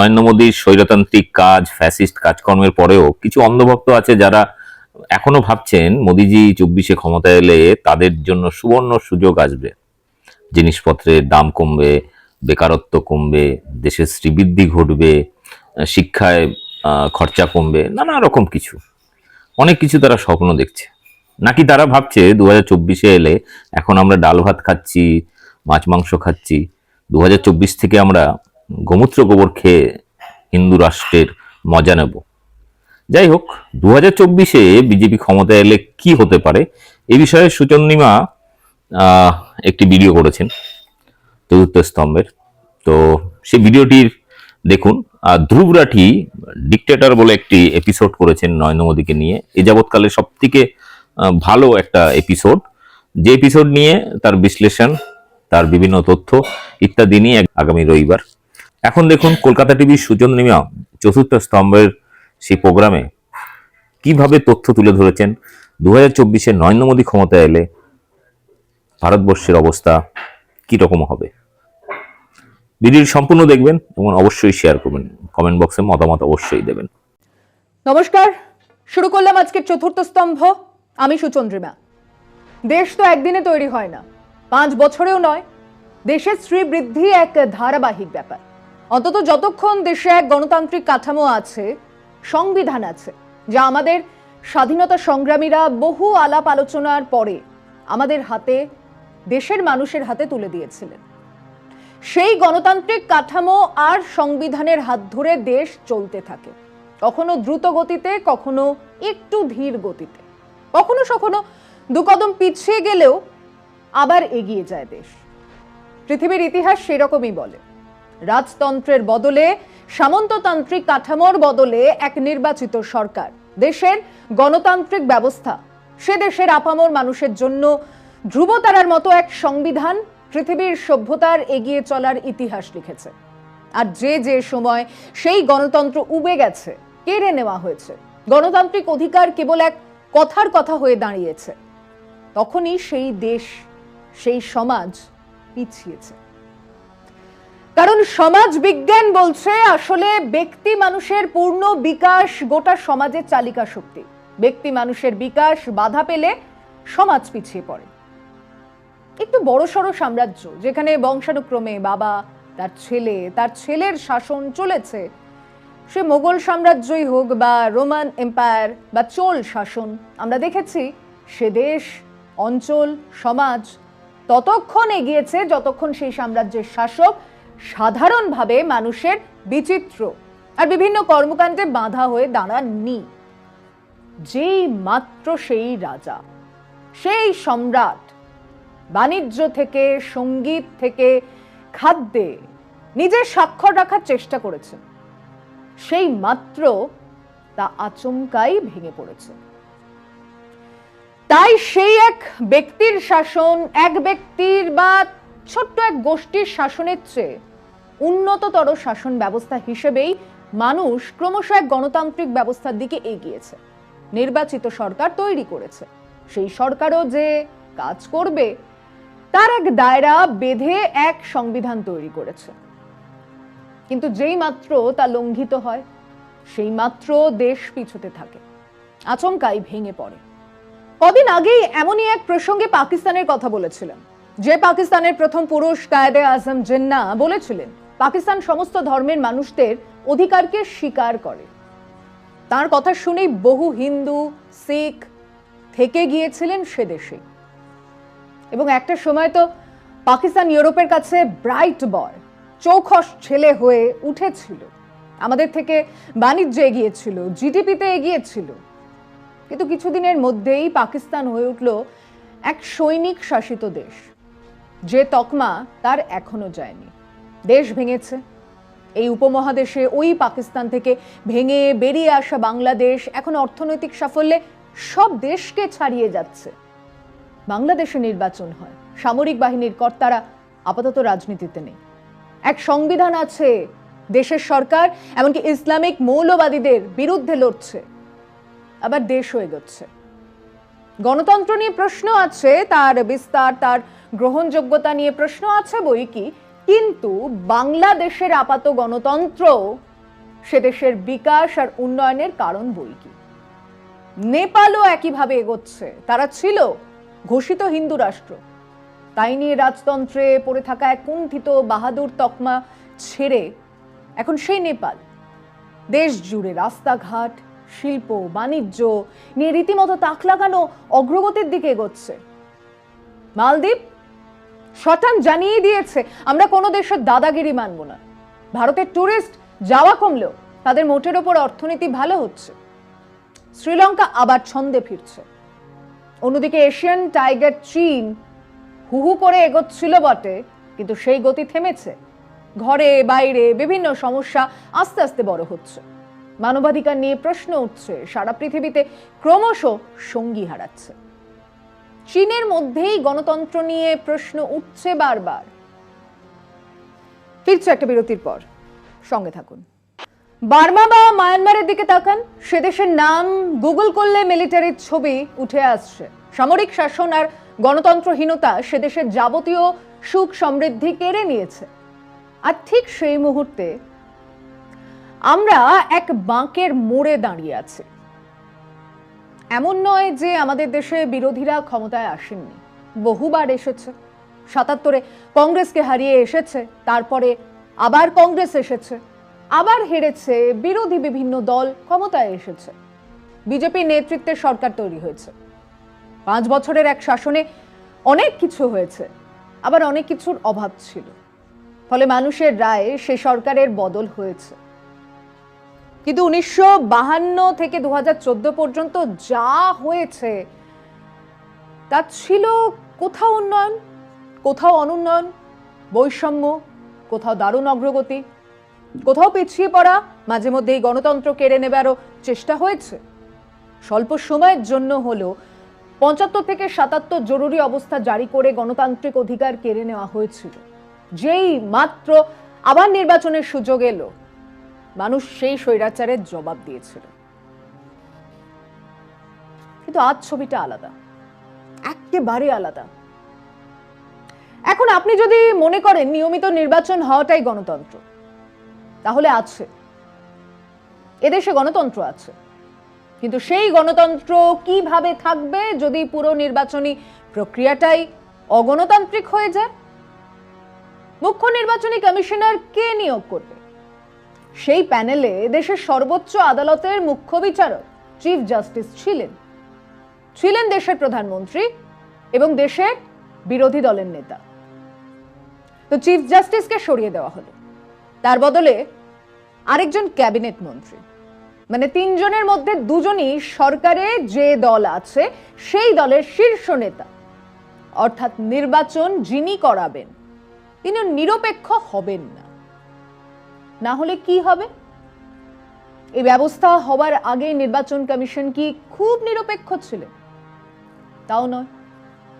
নরেন্দ্র মোদীর স্বৈরতান্ত্রিক কাজ, ফ্যাসিস্ট কাজকর্মের পরেও কিছু অন্ধভক্ত আছে যারা এখনও ভাবছেন মোদিজি চব্বিশে ক্ষমতা এলে তাদের জন্য সুবর্ণ সুযোগ আসবে। জিনিসপত্রের দাম কমবে, বেকারত্ব কমবে, দেশের শ্রীবৃদ্ধি ঘটবে শিক্ষায় খরচা কমবে, নানা রকম কিছু। অনেক কিছু তারা স্বপ্ন দেখছে। নাকি তারা ভাবছে দু হাজার চব্বিশে এলে এখন আমরা ডাল ভাত খাচ্ছি, মাছ মাংস খাচ্ছি দু হাজার চব্বিশ থেকে আমরা গোমূত্র গোবর খেয়ে হিন্দু রাষ্ট্রের মজা নেব। যাই হোক দু হাজার চব্বিশে বিজেপি ক্ষমতায় এলে কি হতে পারে? এ বিষয়ে সুচন্দ্রিমা আহ, একটি ভিডিও করেছেন চতুর্থ স্তম্ভের। তো সেই ভিডিওটির দেখুন আর ধ্রুব ডিকটেটর বলে একটি এপিসোড করেছেন নরেন্দ্র মোদীকে নিয়ে। এ যাবৎকালে সব থেকে ভালো একটা এপিসোড যে এপিসোড নিয়ে তার বিশ্লেষণ তার বিভিন্ন তথ্য ইত্যাদি নিয়ে আগামী রবিবার। এখন দেখুন কলকাতা টিভির সুচন্দ্রিমা চতুর্থ স্তম্ভের সেই প্রোগ্রামে কীভাবে তথ্য তুলে ধরেছেন? দু হাজার চব্বিশে নরেন্দ্র মোদী ক্ষমতায় এলে ভারতবর্ষের অবস্থা কি রকম হবে? ভিডিওটি সম্পূর্ণ দেখবেন এবং অবশ্যই শেয়ার করবেন। কমেন্ট বক্সে মতামত অবশ্যই দেবেন। নমস্কার, শুরু করলাম আজকের চতুর্থ স্তম্ভ। আমি সুচন্দ্রিমা দেশ তো একদিনে তৈরি হয় না, পাঁচ বছরেও নয়। দেশের শ্রীবৃদ্ধি এক ধারাবাহিক ব্যাপার। অন্তত যতক্ষণ দেশে এক গণতান্ত্রিক কাঠামো আছে, সংবিধান আছে, যা আমাদের স্বাধীনতা সংগ্রামীরা বহু আলাপ আলোচনার পরে আমাদের হাতে, দেশের মানুষের হাতে তুলে দিয়েছিলেন। সেই গণতান্ত্রিক কাঠামো আর সংবিধানের হাত ধরে দেশ চলতে থাকে। কখনো দ্রুত গতিতে, কখনো একটু ধীর গতিতে। কখনো কখনো দু কদম পিছিয়ে গেলেও আবার এগিয়ে যায় দেশ। পৃথিবীর ইতিহাস সেরকমই বলে। রাজতন্ত্রের বদলে, সামন্ততান্ত্রিক কাঠামোর বদলে এক নির্বাচিত সরকার। দেশের গণতান্ত্রিক ব্যবস্থা, সে দেশের আপামর মানুষের জন্য ধ্রুবতারার মতো এক সংবিধান পৃথিবীর সভ্যতার এগিয়ে চলার ইতিহাস লিখেছে। আর যে যে সময় সেই গণতন্ত্র উবে গেছে, কেড়ে নেওয়া হয়েছে, গণতান্ত্রিক অধিকার কেবল এক কথার কথা হয়ে দাঁড়িয়েছে, তখনই সেই দেশ, সেই সমাজ পিছিয়েছে। কারণ সমাজ বিজ্ঞান বলছে আসলে ব্যক্তি মানুষের পূর্ণ বিকাশ গোটা সমাজের চালিকা শক্তি। ব্যক্তি মানুষের বিকাশ বাধা পেলে সমাজ পিছিয়ে পড়ে। একটু বড়সড় সাম্রাজ্য, যেখানে বংশানুক্রমে বাবা, তার ছেলে, তার ছেলের শাসন চলেছে, সে মোগল সাম্রাজ্যই হোক বা রোমান এম্পায়ার বা চোল শাসন, আমরা দেখেছি সে দেশ, অঞ্চল, সমাজ ততক্ষণ এগিয়েছে, যতক্ষণ সেই সাম্রাজ্যের শাসক সাধারণভাবে মানুষের বিচিত্র আর বিভিন্ন কর্মকাণ্ডে বাধা হয়ে দাঁড়াননি যেই মাত্র সেই রাজা, সেই সম্রাট, বাণিজ্য থেকে, সংগীত থেকে, খাদ্যে নিজের স্বাক্ষর রাখার চেষ্টা করেছেন। সেই মাত্র তা আচমকাই ভেঙে পড়েছে। তাই সেই এক ব্যক্তির শাসন, এক ব্যক্তির বা ছোট্ট এক গোষ্ঠীর শাসনের চেয়ে উন্নততর শাসন ব্যবস্থা হিসেবেই মানুষ ক্রমশ এক গণতান্ত্রিক ব্যবস্থার দিকে এগিয়েছে। নির্বাচিত সরকার তৈরি করেছে। সেই সরকারও যে কাজ করবে, তার এক দায়রা বেঁধে এক সংবিধান তৈরি করেছে। কিন্তু যেই মাত্র তা লঙ্ঘিত হয়, সেই মাত্র দেশ পিছুতে থাকে। আচমকাই ভেঙে পড়ে। কদিন আগেই এমনই এক প্রসঙ্গে পাকিস্তানের কথা বলেছিলেন। যে পাকিস্তানের প্রথম পুরুষ কায়েদে আজম জিন্না বলেছিলেন পাকিস্তান সমস্ত ধর্মের মানুষদের অধিকারকে স্বীকার করে। তার কথা শুনেই বহু হিন্দু, শিখ থেকে গিয়েছিলেন সে দেশে। এবং একটা সময় তো পাকিস্তান ইউরোপের কাছে ব্রাইট বয় চৌখস ছেলে হয়ে উঠেছিল। আমাদের থেকে বাণিজ্যে এগিয়েছিল, জিডিপিতে এগিয়েছিল। কিন্তু কিছুদিনের মধ্যেই পাকিস্তান হয়ে উঠল এক সৈনিক শাসিত দেশ, যে তকমা তার এখনও যায়নি। দেশ ভেঙেছে। এই উপমহাদেশে ওই পাকিস্তান থেকে ভেঙে বেরিয়ে আসা বাংলাদেশ এখন অর্থনৈতিক সাফল্যে সব দেশকে ছাড়িয়ে যাচ্ছে। বাংলাদেশে নির্বাচন হয়। সামরিক বাহিনীর কর্তারা আপাতত রাজনীতিতে নেই। এক সংবিধান আছে দেশের সরকার, এমনকি ইসলামিক মৌলবাদীদের বিরুদ্ধে লড়ছে। আবার দেশও এগোচ্ছে। গণতন্ত্র নিয়ে প্রশ্ন আছে, তার বিস্তার, তার গ্রহণযোগ্যতা নিয়ে প্রশ্ন আছে বই কি? কিন্তু বাংলাদেশের আপাত গণতন্ত্র সে দেশের বিকাশ আর উন্নয়নের কারণ বই কি? নেপালও একইভাবে এগোচ্ছে। তারা ছিল ঘোষিত হিন্দু রাষ্ট্র। তাই নিয়ে রাজতন্ত্রে পড়ে থাকা এক কুণ্ঠিত বাহাদুর তকমা ছেড়ে এখন সেই নেপাল। দেশ জুড়ে রাস্তাঘাট, শিল্প, বাণিজ্য নিয়ে রীতিমতো তাক লাগানো অগ্রগতির দিকে এগোচ্ছে। মালদ্বীপ শটান জানিয়ে দিয়েছে, আমরা কোনো দেশের দাদাগিরি মানব না। ভারতের ট্যুরিস্ট যাওয়া কমলেও তাদের মোটের ওপর অর্থনীতি ভালো হচ্ছে। শ্রীলঙ্কা আবার ছন্দে ফিরছে। অন্যদিকে এশিয়ান টাইগার চীন হুহু করে এগোচ্ছিল বটে, কিন্তু সেই গতি থেমেছে। ঘরে, বাইরে বিভিন্ন সমস্যা আস্তে আস্তে বড় হচ্ছে। মানবাধিকার নিয়ে প্রশ্ন উঠছে, সারা পৃথিবীতে ক্রমশ সঙ্গী হারাচ্ছে। চীনের মধ্যেই গণতন্ত্র নিয়ে প্রশ্ন উঠছে বারবার। ফিরছে একটা বিরতির পর। সঙ্গে থাকুন। বার্মা বা মায়ানমারের দিকে তাকান। সে দেশের নাম গুগল করলে মিলিটারির ছবি উঠে আসছে। সামরিক শাসন আর গণতন্ত্রহীনতা সে দেশের যাবতীয় সুখ সমৃদ্ধি কেড়ে নিয়েছে। আর ঠিক সেই মুহূর্তে আমরা এক বাঁকের মোড়ে দাঁড়িয়ে আছি। এমন নয় যে আমাদের দেশে বিরোধীরা ক্ষমতায় আসেননি। বহুবার এসেছে। সাতাত্তরে কংগ্রেসকে হারিয়ে এসেছে, তারপরে আবার কংগ্রেস এসেছে, আবার হেরেছে, বিরোধী বিভিন্ন দল ক্ষমতায় এসেছে। বিজেপি নেতৃত্বে সরকার তৈরি হয়েছে। পাঁচ বছরের এক শাসনে অনেক কিছু হয়েছে, আবার অনেক কিছুর অভাব ছিল। ফলে মানুষের রায়ে সে সরকারের বদল হয়েছে। কিন্তু উনিশশো থেকে দু হাজার চোদ্দ পর্যন্ত যা হয়েছে, তা ছিল কোথাও উন্নয়ন, কোথাও অনুন্নয়ন, বৈষম্য, কোথাও দারুণ অগ্রগতি, কোথাও পিছিয়ে পড়া, মাঝে মধ্যে এই গণতন্ত্র কেড়ে নেবারও চেষ্টা হয়েছে। স্বল্প সময়ের জন্য হলো পঁচাত্তর থেকে সাতাত্তর জরুরি অবস্থা জারি করে গণতান্ত্রিক অধিকার কেড়ে নেওয়া হয়েছিল। যেই মাত্র আবার নির্বাচনের সুযোগ এলো। মানুষ সেই স্বৈরাচারের জবাব দিয়েছিল। কিন্তু আজ ছবিটা আলাদা। একেবারে আলাদা। এখন আপনি যদি মনে করেন নিয়মিত নির্বাচন হওয়াটাই গণতন্ত্র, তাহলে আছে। এদেশে গণতন্ত্র আছে। কিন্তু সেই গণতন্ত্র কীভাবে থাকবে যদি পুরো নির্বাচনী প্রক্রিয়াটাই অগণতান্ত্রিক হয়ে যায়? মুখ্য নির্বাচনী কমিশনার কে নিয়োগ করবে? সেই প্যানেলে দেশের সর্বোচ্চ আদালতের মুখ্য বিচারক চিফ জাস্টিস ছিলেন। ছিলেন দেশের প্রধানমন্ত্রী এবং দেশের বিরোধী দলের নেতা। তো চিফ জাস্টিসকে সরিয়ে দেওয়া হলো। তার বদলে আরেকজন ক্যাবিনেট মন্ত্রী। মানে তিনজনের মধ্যে দুজনই সরকারে যে দল আছে, সেই দলের শীর্ষ নেতা। অর্থাৎ নির্বাচন যিনি করাবেন, তিনি নিরপেক্ষ হবেন না। না হলে কি হবে? এই ব্যবস্থা হওয়ার আগে নির্বাচন কমিশন কি খুব নিরপেক্ষ ছিল? তাও নয়।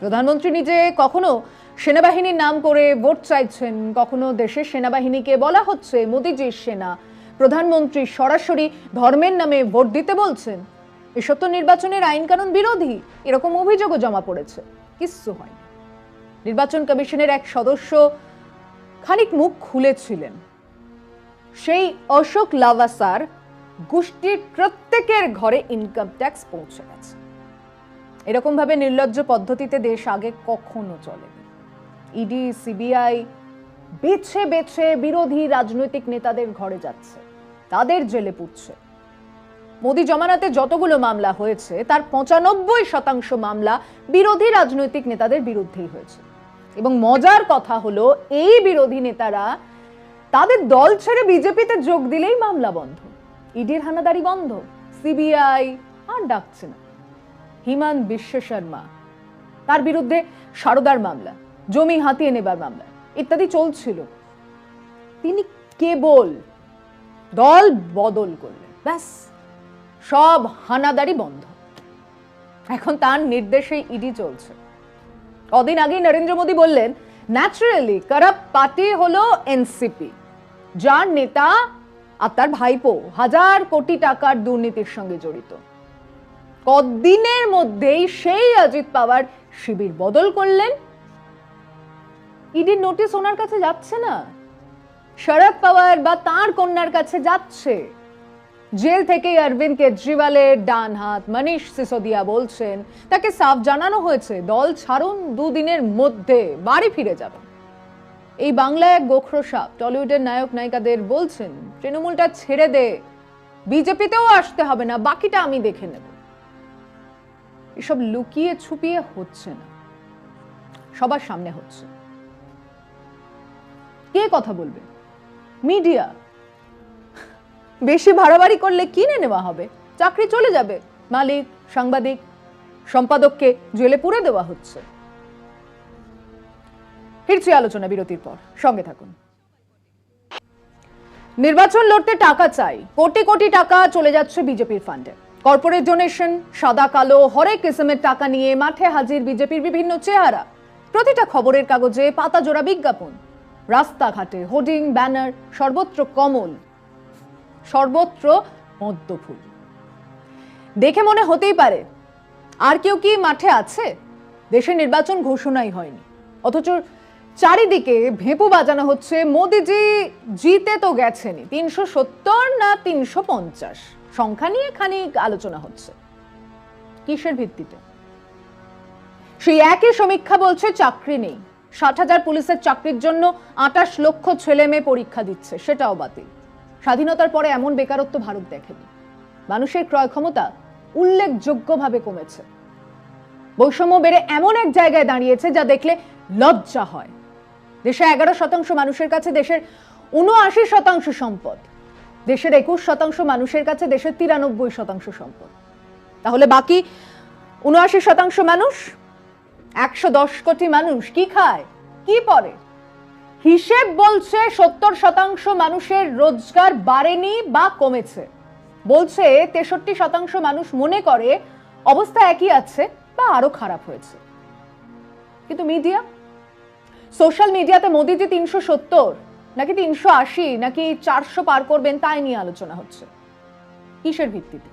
প্রধানমন্ত্রী নিজে কখনো সেনাবাহিনীর নাম করে ভোট চাইছেন, কখনো দেশের সেনাবাহিনীকে বলা হচ্ছে মোদিজির সেনা। প্রধানমন্ত্রী সরাসরি ধর্মের নামে ভোট দিতে বলছেন। এসব তো নির্বাচনের আইন কানুন বিরোধী, এরকম অভিযোগও জমা পড়েছে। কিচ্ছু হয়নি। নির্বাচন কমিশনের এক সদস্য খানিক মুখ খুলেছিলেন। সেই অশোক লাভাসার গোষ্ঠীর প্রত্যেকের ঘরে ইনকাম ট্যাক্স পৌঁছে গেছে। এরকম ভাবে নির্লজ্জ পদ্ধতিতে দেশ আগে কখনো চলেনি। ইডি সিবিআই বেছে বেছে বিরোধী রাজনৈতিক নেতাদের ঘরে যাচ্ছে, তাদের জেলে পুড়ছে মোদি জমানাতে যতগুলো মামলা হয়েছে, তার পঁচানব্বই শতাংশ মামলা বিরোধী রাজনৈতিক নেতাদের বিরুদ্ধেই হয়েছে। এবং মজার কথা হলো, এই বিরোধী নেতারা তাদের দল ছেড়ে বিজেপিতে যোগ দিলেই মামলা বন্ধ। ইডির হানাদারি বন্ধ, সিবিআই আর ডাকছে না। হিমান্ত বিশ্ব শর্মা তার বিরুদ্ধে সারদার মামলা, জমি হাতিয়ে নেবার মামলা, ইত্যাদি চলছিল। তিনি কেবল দল বদল করলেন, ব্যাস, সব হানাদারি বন্ধ। এখন তার নির্দেশেই ইডি চলছে। কদিন আগেই নরেন্দ্র মোদী বললেন ন্যাচারালি কারাপ্ট পার্টি হলো এনসিপি যার নেতা আর তার ভাইপো হাজার কোটি টাকার দুর্নীতির সঙ্গে জড়িত। কদিনের মধ্যেই সেই অজিত পাওয়ার শিবির বদল করলেন। ইডির নোটিশ ওনার কাছে যাচ্ছে না। শরদ পাওয়ার বা তার কন্যার কাছে যাচ্ছে। জেল থেকে অরবিন্দ কেজরিওয়ালের ডান হাত। মনীষ সিসোদিয়া বলছেন, তাকে সাফ জানানো হয়েছে, দল ছাড়ুন দুদিনের মধ্যে, বাড়ি ফিরে যাবেন এই বাংলায় এক গোখরো সাপ, টলিউডের নায়ক নায়িকাদের বলছেন, তৃণমূলটা ছেড়ে দে, বিজেপিতেও আসতে হবে না, বাকিটা আমি দেখে নেব। এসব লুকিয়ে ছুপিয়ে হচ্ছে না। সবার সামনে হচ্ছে। কে কথা বলবে? মিডিয়া। বেশি ভাড়াবাড়ি করলে কিনে নেওয়া হবে? চাকরি চলে যাবে। মালিক, সাংবাদিক, সম্পাদককে জেলে পুরে দেওয়া হচ্ছে। ফিরছি আলোচনা বিরতির পর। সঙ্গে থাকুন। নির্বাচন লড়তে টাকা চাই। কোটি কোটি টাকা চলে যাচ্ছে বিজেপির ফান্ডে। কর্পোরেট ডোনেশন, সাদা, কালো, হরেক কিসমের টাকা নিয়ে মাঠে হাজির বিজেপির বিভিন্ন চেহারা। প্রতিটা খবরের কাগজে পাতা জোড়া বিজ্ঞাপন। রাস্তাঘাটে হোর্ডিং, ব্যানার, সর্বত্র কমল। সর্বত্র পদ্মফুল দেখে মনে হতেই পারে, আর কেউ কি মাঠে আছে? দেশে নির্বাচন ঘোষণাই হয়নি। অথচ চারিদিকে ভেপু বাজানো হচ্ছে, মোদিজি জিতে তো গেছেনই, তিনশো সত্তর না তিনশো পঞ্চাশ? সংখ্যা নিয়ে খানিক আলোচনা হচ্ছে। কিসের ভিত্তিতে? সেই একই সমীক্ষা বলছে চাকরি নেই। ষাট হাজার পুলিশের চাকরির জন্য আটাশ লক্ষ ছেলে মেয়ে পরীক্ষা দিচ্ছে, সেটাও বাতিল। স্বাধীনতার পরে এমন বেকারত্ব ভারত দেখেনি। মানুষের ক্রয় ক্ষমতা উল্লেখযোগ্যভাবে কমেছে। বৈষম্য বেড়ে এমন এক জায়গায় দাঁড়িয়েছে যা দেখলে লজ্জা হয়। দেশে এগারো শতাংশ মানুষের কাছে দেশের উনআশি শতাংশ সম্পদ। দেশের একুশ শতাংশ মানুষের কাছে দেশের তিরানব্বই শতাংশ সম্পদ। তাহলে বাকি উনআশি শতাংশ মানুষ? একশো দশ কোটি মানুষ কি খায়? কি পরে? হিসেব বলছে সত্তর শতাংশ মানুষের রোজগার বাড়েনি বা কমেছে। বলছে তেষট্টি শতাংশ মানুষ মনে করে অবস্থা একই আছে বা আরও খারাপ হয়েছে। কিন্তু মিডিয়া? সোশ্যাল মিডিয়াতে মোদিজি তিনশো সত্তর, নাকি তিনশো আশি, নাকি চারশো পার করবেন তাই নিয়ে আলোচনা হচ্ছে। কিসের ভিত্তিতে?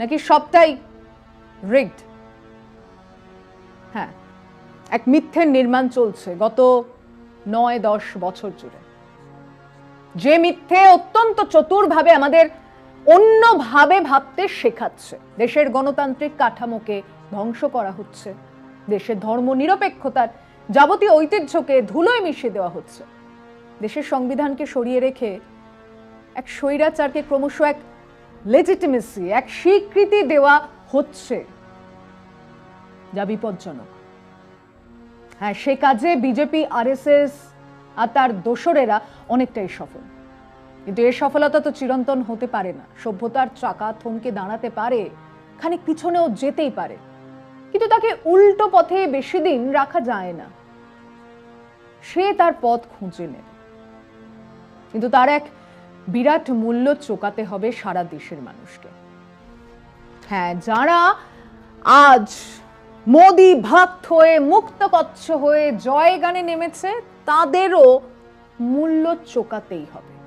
নাকি সবটাই রিগড হ্যাঁ এক মিথ্যের নির্মাণ চলছে। গত নয় দশ বছর জুড়ে। যে মিথ্যে অত্যন্ত চতুরভাবে আমাদের অন্যভাবে ভাবতে শেখাচ্ছে, দেশের গণতান্ত্রিক কাঠামোকে ধ্বংস করা হচ্ছে, দেশের ধর্ম নিরপেক্ষতার যাবতীয় ঐতিহ্যকে ধুলোয় মিশিয়ে দেওয়া হচ্ছে, দেশের সংবিধানকে সরিয়ে রেখে এক স্বৈরাচারকে ক্রমশ এক লেজিটিমেসি এক স্বীকৃতি দেওয়া হচ্ছে, যা বিপজ্জনক। হ্যাঁ সে কাজে বিজেপি, আরএসএস আর তার দোসরেরা অনেকটাই সফল। কিন্তু এর সফলতা তো চিরন্তন হতে পারে না। সভ্যতার চাকা থমকে দাঁড়াতে পারে, খানিক পিছনেও যেতেই পারে। কিন্তু তাকে উল্টো পথে বেশি দিন রাখা যায় না। সে তার পথ খুঁজে নেবে কিন্তু তার এক বিরাট মূল্য চোকাতে হবে সারা দেশের মানুষকে। হ্যাঁ যারা আজ মোদি ভক্ত হয়ে মুক্তকচ্ছ হয়ে জয় গানে নেমেছে তাদেরও মূল্য চোকাতেই হবে।